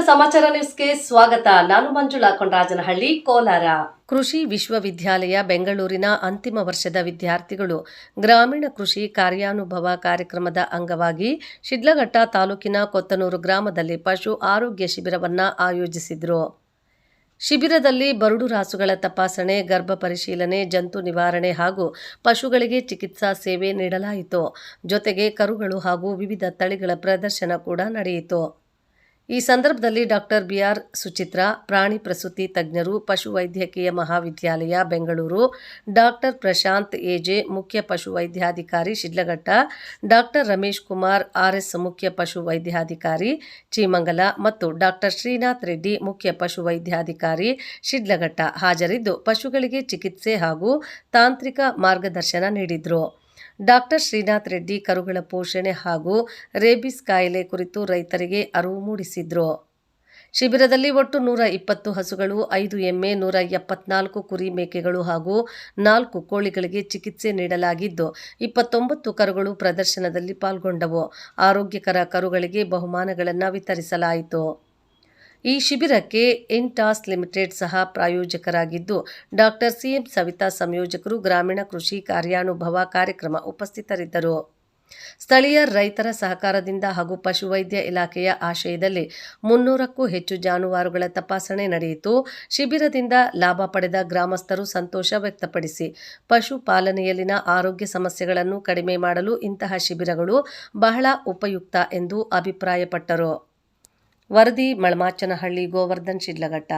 ಸಮಾಚಾರ ನ್ಯೂಸ್ಗೆ ಸ್ವಾಗತ. ನಾನು ಮಂಜುಳಾ ಕೊಂಡರಾಜನಹಳ್ಳಿ ಕೋಲಾರ. ಕೃಷಿ ವಿಶ್ವವಿದ್ಯಾಲಯ, ಬೆಂಗಳೂರಿನ ಅಂತಿಮ ವರ್ಷದ ವಿದ್ಯಾರ್ಥಿಗಳು ಗ್ರಾಮೀಣ ಕೃಷಿ ಕಾರ್ಯಾನುಭವ ಕಾರ್ಯಕ್ರಮದ ಅಂಗವಾಗಿ ಶಿಡ್ಲಘಟ್ಟ ತಾಲೂಕಿನ ಕೊತ್ತನೂರು ಗ್ರಾಮದಲ್ಲಿ ಪಶು ಆರೋಗ್ಯ ಶಿಬಿರವನ್ನು ಆಯೋಜಿಸಿದರು. ಶಿಬಿರದಲ್ಲಿ ಬರುಡು ರಾಸುಗಳ ತಪಾಸಣೆ, ಗರ್ಭ ಪರಿಶೀಲನೆ, ಜಂತು ನಿವಾರಣೆ ಹಾಗೂ ಪಶುಗಳಿಗೆ ಚಿಕಿತ್ಸಾ ಸೇವೆ ನೀಡಲಾಯಿತು. ಜೊತೆಗೆ ಕರುಗಳು ಹಾಗೂ ವಿವಿಧ ತಳಿಗಳ ಪ್ರದರ್ಶನ ಕೂಡ ನಡೆಯಿತು. ಈ ಸಂದರ್ಭದಲ್ಲಿ ಡಾಕ್ಟರ್ ಬಿಆರ್ ಸುಚಿತ್ರ, ಪ್ರಾಣಿ ಪ್ರಸೂತಿ ತಜ್ಞರು ಪಶುವೈದ್ಯಕೀಯ ಮಹಾವಿದ್ಯಾಲಯ ಬೆಂಗಳೂರು, ಡಾಕ್ಟರ್ ಪ್ರಶಾಂತ್ ಎಜೆ, ಮುಖ್ಯ ಪಶುವೈದ್ಯಾಧಿಕಾರಿ ಶಿಡ್ಲಘಟ್ಟ, ಡಾಕ್ಟರ್ ರಮೇಶ್ ಕುಮಾರ್, ಆರ್ಎಸ್ ಮುಖ್ಯ ಪಶುವೈದ್ಯಾಧಿಕಾರಿ ಚೀಮಂಗಲ ಮತ್ತು ಡಾಕ್ಟರ್ ಶ್ರೀನಾಥ್ ರೆಡ್ಡಿ, ಮುಖ್ಯ ಪಶುವೈದ್ಯಾಧಿಕಾರಿ ಶಿಡ್ಲಘಟ್ಟ ಹಾಜರಿದ್ದು, ಪಶುಗಳಿಗೆ ಚಿಕಿತ್ಸೆ ಹಾಗೂ ತಾಂತ್ರಿಕ ಮಾರ್ಗದರ್ಶನ ನೀಡಿದರು. ಡಾಕ್ಟರ್ ಶ್ರೀನಾಥ್ ರೆಡ್ಡಿ ಕರುಗಳ ಪೋಷಣೆ ಹಾಗೂ ರೇಬಿಸ್ ಕಾಯಿಲೆ ಕುರಿತು ರೈತರಿಗೆ ಅರಿವು ಮೂಡಿಸಿದ್ರು. ಶಿಬಿರದಲ್ಲಿ ಒಟ್ಟು ನೂರ ಇಪ್ಪತ್ತು ಹಸುಗಳು, ಐದು ಎಮ್ಮೆ, ನೂರ ಎಪ್ಪತ್ನಾಲ್ಕು ಕುರಿ ಮೇಕೆಗಳು ಹಾಗೂ ನಾಲ್ಕು ಕೋಳಿಗಳಿಗೆ ಚಿಕಿತ್ಸೆ ನೀಡಲಾಗಿದ್ದು, ಇಪ್ಪತ್ತೊಂಬತ್ತು ಕರುಗಳು ಪ್ರದರ್ಶನದಲ್ಲಿ ಪಾಲ್ಗೊಂಡವು. ಆರೋಗ್ಯಕರ ಕರುಗಳಿಗೆ ಬಹುಮಾನಗಳನ್ನು ವಿತರಿಸಲಾಯಿತು. ಈ ಶಿಬಿರಕ್ಕೆ ಇಂಟಾಸ್ ಲಿಮಿಟೆಡ್ ಸಹ ಪ್ರಾಯೋಜಕರಾಗಿದ್ದು, ಡಾಕ್ಟರ್ ಸಿಎಂ ಸವಿತಾ ಸಂಯೋಜಕರು ಗ್ರಾಮೀಣ ಕೃಷಿ ಕಾರ್ಯಾನುಭವ ಕಾರ್ಯಕ್ರಮ ಉಪಸ್ಥಿತರಿದ್ದರು. ಸ್ಥಳೀಯ ರೈತರ ಸಹಕಾರದಿಂದ ಹಾಗೂ ಪಶುವೈದ್ಯ ಇಲಾಖೆಯ ಆಶಯದಲ್ಲಿ ಮುನ್ನೂರಕ್ಕೂ ಹೆಚ್ಚು ಜಾನುವಾರುಗಳ ತಪಾಸಣೆ ನಡೆಯಿತು. ಶಿಬಿರದಿಂದ ಲಾಭ ಪಡೆದ ಗ್ರಾಮಸ್ಥರು ಸಂತೋಷ ವ್ಯಕ್ತಪಡಿಸಿ ಪಶುಪಾಲನೆಯಲ್ಲಿನ ಆರೋಗ್ಯ ಸಮಸ್ಯೆಗಳನ್ನು ಕಡಿಮೆ ಮಾಡಲು ಇಂತಹ ಶಿಬಿರಗಳು ಬಹಳ ಉಪಯುಕ್ತ ಎಂದು ಅಭಿಪ್ರಾಯಪಟ್ಟರು. ವರದಿ ಮಳಮಾಚನಹಳ್ಳಿ ಗೋವರ್ಧನ್ ಶಿಡ್ಲಘಟ್ಟ.